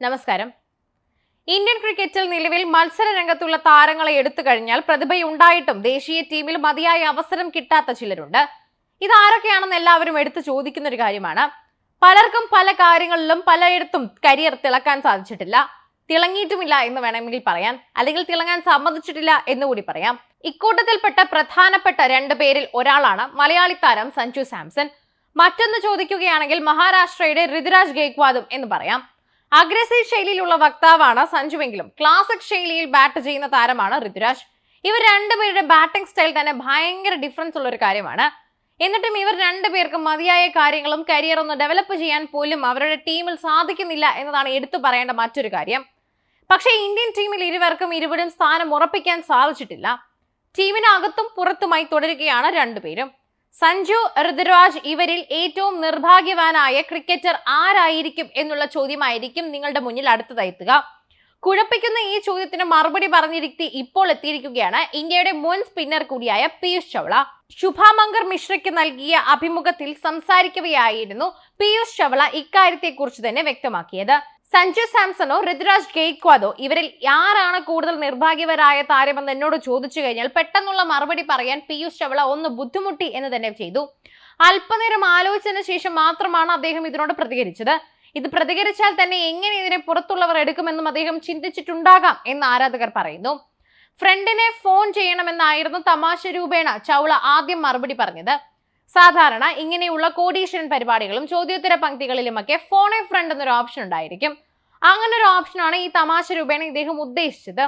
നമസ്കാരം. ഇന്ത്യൻ ക്രിക്കറ്റിൽ നിലവിൽ മത്സര രംഗത്തുള്ള താരങ്ങളെ എടുത്തു കഴിഞ്ഞാൽ പ്രതിഭയുണ്ടായിട്ടും ദേശീയ ടീമിൽ മതിയായ അവസരം കിട്ടാത്ത ചിലരുണ്ട്. ഇതാരൊക്കെയാണെന്ന് എല്ലാവരും എടുത്തു ചോദിക്കുന്ന ഒരു കാര്യമാണ്. പലർക്കും പല കാര്യങ്ങളിലും പലയിടത്തും കരിയർ തിളക്കാൻ സാധിച്ചിട്ടില്ല. തിളങ്ങിയിട്ടുമില്ല എന്ന് വേണമെങ്കിൽ പറയാം. അല്ലെങ്കിൽ തിളങ്ങാൻ സമ്മതിച്ചിട്ടില്ല എന്നുകൂടി പറയാം. ഇക്കൂട്ടത്തിൽപ്പെട്ട പ്രധാനപ്പെട്ട രണ്ടു പേരിൽ ഒരാളാണ് മലയാളി താരം സഞ്ജു സാംസൺ. മറ്റൊന്ന് ചോദിക്കുകയാണെങ്കിൽ മഹാരാഷ്ട്രയുടെ ഋതുരാജ് ഗേക്വാദും എന്ന് പറയാം. അഗ്രസീവ് ശൈലിയിലുള്ള വക്താവാണ് സഞ്ജുവെങ്കിലും ക്ലാസിക് ശൈലിയിൽ ബാറ്റ് ചെയ്യുന്ന താരമാണ് ഋതുരാജ്. ഇവർ രണ്ടുപേരുടെ ബാറ്റിംഗ് സ്റ്റൈൽ തന്നെ ഭയങ്കര ഡിഫറൻസ് ഉള്ള ഒരു കാര്യമാണ്. എന്നിട്ടും ഇവർ രണ്ടുപേർക്കും മതിയായ കാര്യങ്ങളും കരിയർ ഒന്ന് ഡെവലപ്പ് ചെയ്യാൻ പോലും അവരുടെ ടീമിൽ സാധിക്കുന്നില്ല എന്നതാണ് എടുത്തു പറയേണ്ട മറ്റൊരു കാര്യം. പക്ഷേ ഇന്ത്യൻ ടീമിൽ ഇരുവർക്കും ഇരുവരും സ്ഥാനം ഉറപ്പിക്കാൻ സാധിച്ചിട്ടില്ല. ടീമിനകത്തും പുറത്തുമായി തുടരുകയാണ് രണ്ടുപേരും. സഞ്ജു ഋതുരാജ് ഇവരിൽ ഏറ്റവും നിർഭാഗ്യവാനായ ക്രിക്കറ്റർ ആരായിരിക്കും എന്നുള്ള ചോദ്യമായിരിക്കും നിങ്ങളുടെ മുന്നിൽ അടുത്തതായി എത്തുക. കുഴപ്പിക്കുന്ന ഈ ചോദ്യത്തിന് മറുപടി പറഞ്ഞിരുത്തി ഇപ്പോൾ എത്തിയിരിക്കുകയാണ്. ഇന്ത്യയുടെ മുൻ സ്പിന്നർ കൂടിയായ പീയൂഷ് ചവള ശുഭാമങ്കർ മിശ്രയ്ക്ക് നൽകിയ അഭിമുഖത്തിൽ സംസാരിക്കവെയായിരുന്നു പീയൂഷ് ചവള ഇക്കാര്യത്തെക്കുറിച്ച് തന്നെ വ്യക്തമാക്കിയത്. സഞ്ജു സാംസണോ ഋതുരാജ് ഗെയ്ക്വാദോ? ഇവരിൽ ആരാണ് കൂടുതൽ നിർഭാഗ്യവരായ താരമെന്ന് എന്നോട് ചോദിച്ചു കഴിഞ്ഞാൽ പെട്ടെന്നുള്ള മറുപടി പറയാൻ പീയൂഷ് ചവള ഒന്ന് ബുദ്ധിമുട്ടി എന്ന് തന്നെ ചെയ്തു. അല്പനേരം ആലോചിച്ചതിന് ശേഷം മാത്രമാണ് അദ്ദേഹം ഇതിനോട് പ്രതികരിച്ചത്. ഇത് പ്രതികരിച്ചാൽ തന്നെ എങ്ങനെ ഇതിനെ പുറത്തുള്ളവർ എടുക്കുമെന്നും അദ്ദേഹം ചിന്തിച്ചിട്ടുണ്ടാകാം എന്ന് ആരാധകർ പറയുന്നു. ഫ്രണ്ടിനെ ഫോൺ ചെയ്യണമെന്നായിരുന്നു തമാശ രൂപേണ ചൗള ആദ്യം മറുപടി പറഞ്ഞത്. സാധാരണ ഇങ്ങനെയുള്ള കോഡീഷൻ പരിപാടികളും ചോദ്യോത്തര പങ്ക്തികളിലുമൊക്കെ ഫോൺ എ ഫ്രണ്ട് എന്നൊരു ഓപ്ഷൻ ഉണ്ടായിരിക്കും. അങ്ങനെ ഒരു ഓപ്ഷനാണ് ഈ തമാശ രൂപേണ ഇദ്ദേഹം ഉദ്ദേശിച്ചത്.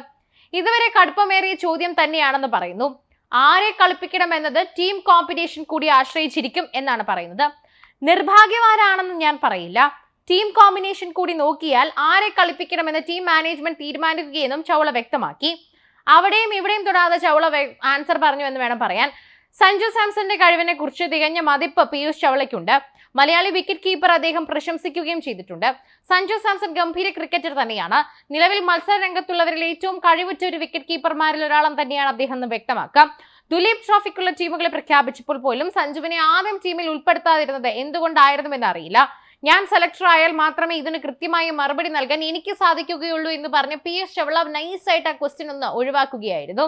ഇതുവരെ കടുപ്പമേറിയ ചോദ്യം തന്നെയാണെന്ന് പറയുന്നു. ആരെ കളിപ്പിക്കണം എന്നത് ടീം കോമ്പറ്റീഷൻ കൂടി ആശ്രയിച്ചിരിക്കും എന്നാണ് പറയുന്നത്. നിർഭാഗ്യവാനാണെന്ന് ഞാൻ പറയില്ല. ടീം കോമ്പിനേഷൻ കൂടി നോക്കിയാൽ ആരെ കളിപ്പിക്കണമെന്ന് ടീം മാനേജ്മെന്റ് തീരുമാനിക്കുകയെന്നും ചൗള വ്യക്തമാക്കി. അവിടെയും ഇവിടെയും തൊടാതെ ചൗള ആൻസർ പറഞ്ഞു എന്ന് വേണം പറയാൻ. സഞ്ജു സാംസന്റെ കഴിവിനെ കുറിച്ച് തികഞ്ഞ മതിപ്പ് പീയൂഷ് ചവളയ്ക്കുണ്ട്. മലയാളി വിക്കറ്റ് കീപ്പർ അദ്ദേഹം പ്രശംസിക്കുകയും ചെയ്തിട്ടുണ്ട്. സഞ്ജു സാംസൺ ഗംഭീര ക്രിക്കറ്റർ തന്നെയാണ്. നിലവിൽ മത്സര രംഗത്തുള്ളവരിൽ ഏറ്റവും കഴിവുറ്റ ഒരു വിക്കറ്റ് കീപ്പർമാരിൽ ഒരാളും തന്നെയാണ് അദ്ദേഹം എന്ന് വ്യക്തമാക്കാം. ദുലീപ് ട്രോഫിക്കുള്ള ടീമുകളെ പ്രഖ്യാപിച്ചപ്പോൾ പോലും സഞ്ജുവിനെ ആദ്യം ടീമിൽ ഉൾപ്പെടുത്താതിരുന്നത് എന്തുകൊണ്ടായിരുന്നുവെന്ന് അറിയില്ല ഞാൻ സെലക്ടർ ആയാൽ മാത്രമേ ഇതിന് കൃത്യമായ മറുപടി നൽകാൻ എനിക്ക് സാധിക്കുകയുള്ളൂ എന്ന് പറഞ്ഞ് പി എസ് ചവള നൈസായിട്ട് ആ ക്വസ്റ്റ്യൻ ഒന്ന് ഒഴിവാക്കുകയായിരുന്നു.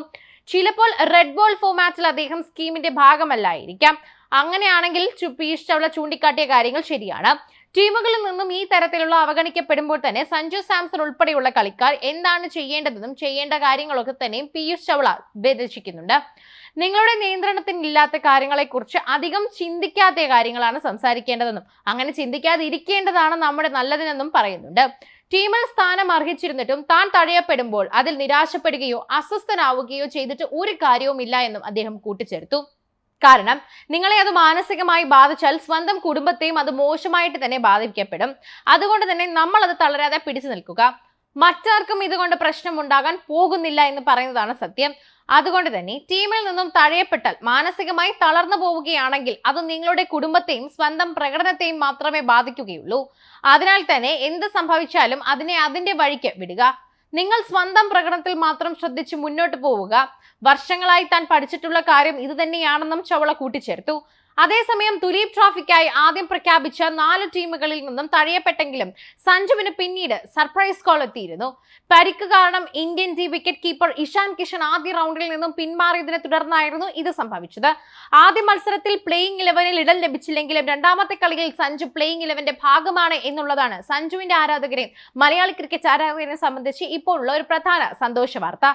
ചിലപ്പോൾ റെഡ് ബോൾ ഫോമാറ്റിൽ അദ്ദേഹം സ്കീമിന്റെ ഭാഗമല്ലായിരിക്കാം. അങ്ങനെയാണെങ്കിൽ പി എസ് ചവള ചൂണ്ടിക്കാട്ടിയ കാര്യങ്ങൾ ശരിയാണ്. ടീമുകളിൽ നിന്നും ഈ തരത്തിലുള്ള അവഗണിക്കപ്പെടുമ്പോൾ തന്നെ സഞ്ജു സാംസൺ ഉൾപ്പെടെയുള്ള കളിക്കാർ എന്താണ് ചെയ്യേണ്ടതെന്നും ചെയ്യേണ്ട കാര്യങ്ങളൊക്കെ തന്നെയും പീയൂഷ് ചവള ഉപദേശിക്കുന്നുണ്ട്. നിങ്ങളുടെ നിയന്ത്രണത്തിനില്ലാത്ത കാര്യങ്ങളെക്കുറിച്ച് അധികം ചിന്തിക്കാത്ത കാര്യങ്ങളാണ് സംസാരിക്കേണ്ടതെന്നും അങ്ങനെ ചിന്തിക്കാതെ ഇരിക്കേണ്ടതാണ് നമ്മുടെ നല്ലതിനെന്നും പറയുന്നുണ്ട്. ടീമിൽ സ്ഥാനം അർഹിച്ചിരുന്നിട്ടും താൻ തഴയപ്പെടുമ്പോൾ അതിൽ നിരാശപ്പെടുകയോ അസ്വസ്ഥനാവുകയോ ചെയ്തിട്ട് ഒരു കാര്യവുമില്ല എന്നും അദ്ദേഹം കൂട്ടിച്ചേർത്തു. കാരണം നിങ്ങളെ അത് മാനസികമായി ബാധിച്ചാൽ സ്വന്തം കുടുംബത്തെയും അത് മോശമായിട്ട് തന്നെ ബാധിക്കപ്പെടും. അതുകൊണ്ട് തന്നെ നമ്മൾ അത് തളരാതെ പിടിച്ചു നിൽക്കുക. മറ്റാർക്കും ഇതുകൊണ്ട് പ്രശ്നം ഉണ്ടാകാൻ പോകുന്നില്ല എന്ന് പറയുന്നതാണ് സത്യം. അതുകൊണ്ട് തന്നെ ടീമിൽ നിന്നും തഴയപ്പെട്ടാൽ മാനസികമായി തളർന്നു പോവുകയാണെങ്കിൽ അത് നിങ്ങളുടെ കുടുംബത്തെയും സ്വന്തം പ്രകടനത്തെയും മാത്രമേ ബാധിക്കുകയുള്ളൂ. അതിനാൽ തന്നെ എന്ത് സംഭവിച്ചാലും അതിനെ അതിന്റെ വഴിക്ക് വിടുക. നിങ്ങൾ സ്വന്തം പ്രകടനത്തിൽ മാത്രം ശ്രദ്ധിച്ച് മുന്നോട്ട് പോവുക. വർഷങ്ങളായി താൻ പഠിച്ചിട്ടുള്ള കാര്യം ഇത് തന്നെയാണെന്നും ചവള കൂട്ടിച്ചേർത്തു. അതേസമയം തുലീപ് ട്രോഫിക്കായി ആദ്യം പ്രഖ്യാപിച്ച നാല് ടീമുകളിൽ നിന്നും തഴയപ്പെട്ടെങ്കിലും സഞ്ജുവിന് പിന്നീട് സർപ്രൈസ് കോൾ എത്തിയിരുന്നു. പരിക്ക് കാരണം Indian team wicket keeper Ishan Kishan ആദ്യ റൗണ്ടിൽ നിന്നും പിന്മാറിയതിനെ തുടർന്നായിരുന്നു ഇത് സംഭവിച്ചത്. ആദ്യ മത്സരത്തിൽ പ്ലേയിങ് ഇലവനിൽ ഇടം ലഭിച്ചില്ലെങ്കിലും രണ്ടാമത്തെ കളിയിൽ സഞ്ജു പ്ലേയിങ് ഇലവന്റെ ഭാഗമാണ് എന്നുള്ളതാണ് സഞ്ജുവിന്റെ ആരാധകരെയും മലയാളി ക്രിക്കറ്റ് ആരാധകരെ സംബന്ധിച്ച് ഇപ്പോഴുള്ള ഒരു പ്രധാന സന്തോഷ വാർത്ത